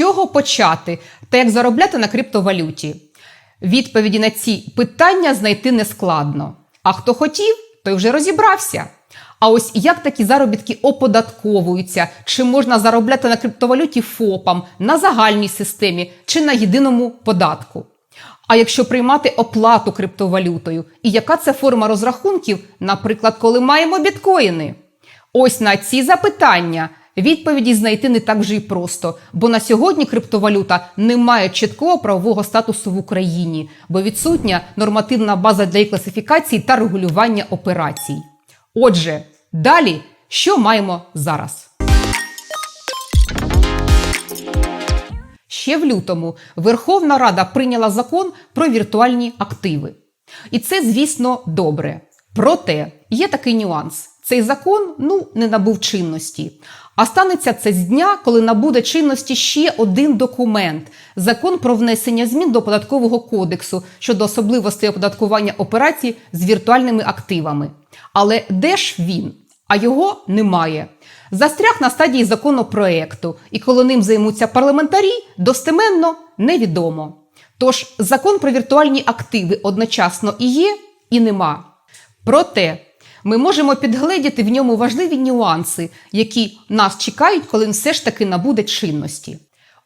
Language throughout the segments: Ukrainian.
чого почати та як заробляти на криптовалюті? Відповіді на ці питання знайти нескладно. А хто хотів, той вже розібрався. А ось як такі заробітки оподатковуються, чи можна заробляти на криптовалюті ФОПам, на загальній системі чи на єдиному податку? А якщо приймати оплату криптовалютою, і яка це форма розрахунків, наприклад, коли маємо біткоїни? Ось на ці запитання відповіді знайти не так вже й просто, бо на сьогодні криптовалюта не має чіткого правового статусу в Україні, бо відсутня нормативна база для її класифікації та регулювання операцій. Отже, далі що маємо зараз? Ще в лютому Верховна Рада прийняла закон про віртуальні активи. І це, звісно, добре. Проте є такий нюанс: цей закон ну, не набув чинності. А станеться це з дня, коли набуде чинності ще один документ закон про внесення змін до податкового кодексу щодо особливостей оподаткування операцій з віртуальними активами. Але де ж він? А його немає. Застряг на стадії законопроекту, і коли ним займуться парламентарі, достеменно невідомо. Тож закон про віртуальні активи одночасно і є, і нема. Проте ми можемо підгледіти в ньому важливі нюанси, які нас чекають, коли він все ж таки набуде чинності.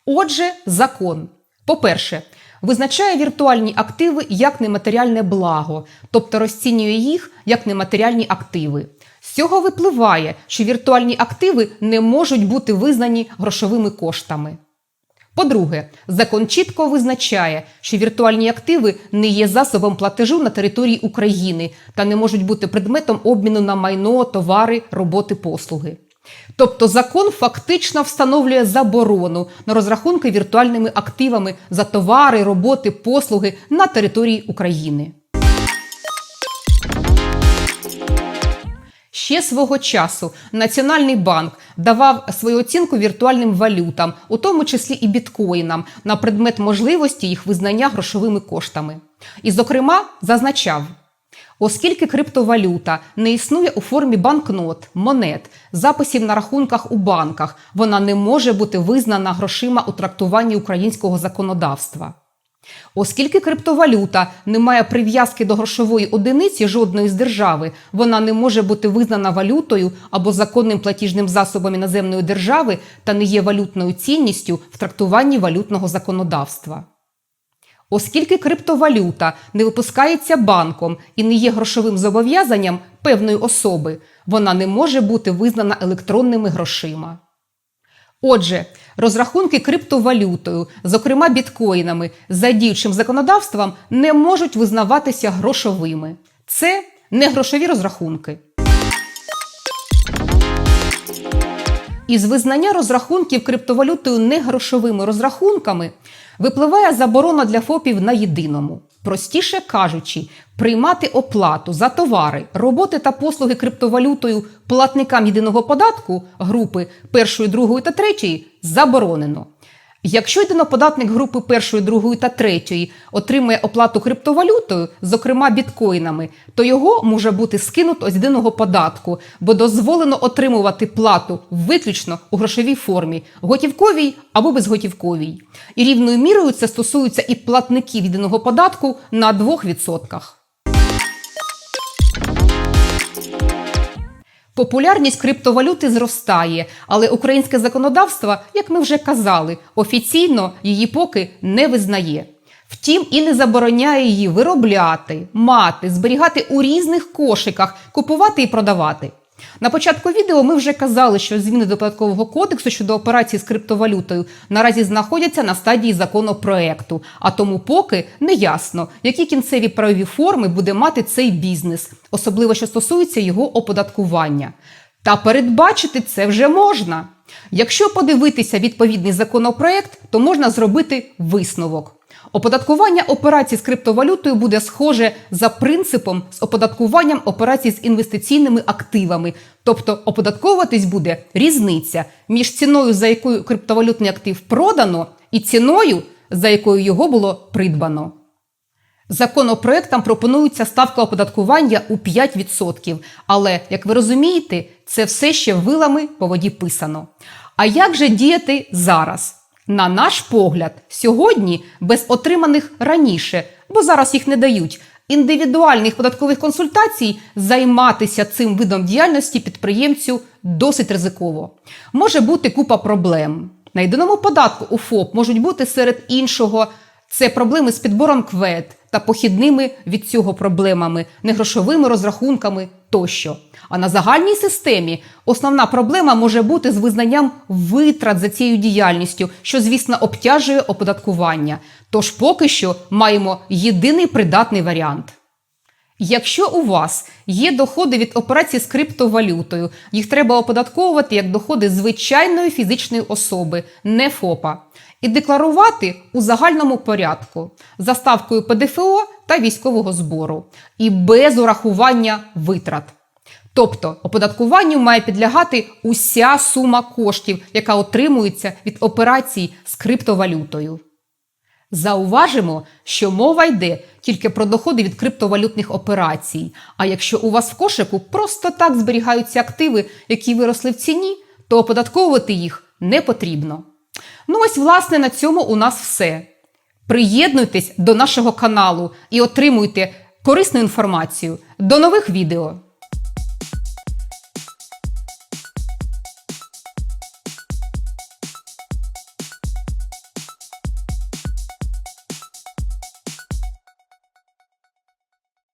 Отже, закон. По-перше, визначає віртуальні активи як нематеріальне благо, тобто розцінює їх як нематеріальні активи. З цього випливає, що віртуальні активи не можуть бути визнані грошовими коштами. По-друге, закон чітко визначає, що віртуальні активи не є засобом платежу на території України та не можуть бути предметом обміну на майно, товари, роботи, послуги. Тобто закон фактично встановлює заборону на розрахунки віртуальними активами за товари, роботи, послуги на території України. Ще свого часу Національний банк давав свою оцінку віртуальним валютам, у тому числі і біткоїнам, на предмет можливості їх визнання грошовими коштами. І, зокрема, зазначав, оскільки криптовалюта не існує у формі банкнот, монет, записів на рахунках у банках, вона не може бути визнана грошима у трактуванні українського законодавства. Оскільки криптовалюта не має прив'язки до грошової одиниці жодної з держави, вона не може бути визнана валютою або законним платіжним засобом іноземної держави та не є валютною цінністю в трактуванні валютного законодавства. Оскільки криптовалюта не випускається банком і не є грошовим зобов'язанням певної особи, вона не може бути визнана електронними грошима. Отже, розрахунки криптовалютою, зокрема біткоїнами, за діючим законодавством, не можуть визнаватися грошовими. Це не грошові розрахунки. Із визнання розрахунків криптовалютою негрошовими розрахунками випливає заборона для ФОПів на єдиному. Простіше кажучи, приймати оплату за товари, роботи та послуги криптовалютою платникам єдиного податку групи першої, другої та третьої заборонено. Якщо єдиноподатник групи першої, другої та третьої отримує оплату криптовалютою, зокрема біткоїнами, то його може бути скинуто з єдиного податку, бо дозволено отримувати плату виключно у грошовій формі, готівковій або безготівковій. І рівною мірою це стосується і платників єдиного податку на 2%. Популярність криптовалюти зростає, але українське законодавство, як ми вже казали, офіційно її поки не визнає. Втім, і не забороняє її виробляти, мати, зберігати у різних кошиках, купувати і продавати. На початку відео ми вже казали, що зміни до податкового кодексу щодо операцій з криптовалютою наразі знаходяться на стадії законопроекту, а тому поки не ясно, які кінцеві правові форми буде мати цей бізнес, особливо що стосується його оподаткування. Та передбачити це вже можна. Якщо подивитися відповідний законопроект, то можна зробити висновок. Оподаткування операцій з криптовалютою буде схоже за принципом з оподаткуванням операцій з інвестиційними активами, тобто оподатковуватись буде різниця між ціною, за якою криптовалютний актив продано, і ціною, за якою його було придбано. Законопроектам пропонується ставка оподаткування у 5%, але, як ви розумієте, це все ще вилами по воді писано. А як же діяти зараз? На наш погляд, сьогодні без отриманих раніше, бо зараз їх не дають, індивідуальних податкових консультацій займатися цим видом діяльності підприємцю досить ризиково. Може бути купа проблем. На єдиному податку у ФОП можуть бути серед іншого це проблеми з підбором квет та похідними від цього проблемами, негрошовими розрахунками тощо. А на загальній системі основна проблема може бути з визнанням витрат за цією діяльністю, що, звісно, обтяжує оподаткування. Тож поки що маємо єдиний придатний варіант. Якщо у вас є доходи від операцій з криптовалютою, їх треба оподатковувати як доходи звичайної фізичної особи, не ФОПа, і декларувати у загальному порядку за ставкою ПДФО та військового збору, і без урахування витрат. Тобто оподаткуванню має підлягати уся сума коштів, яка отримується від операцій з криптовалютою. Зауважимо, що мова йде тільки про доходи від криптовалютних операцій. А якщо у вас в кошику просто так зберігаються активи, які виросли в ціні, то оподатковувати їх не потрібно. Ну ось, власне, на цьому у нас все. Приєднуйтесь до нашого каналу і отримуйте корисну інформацію. До нових відео!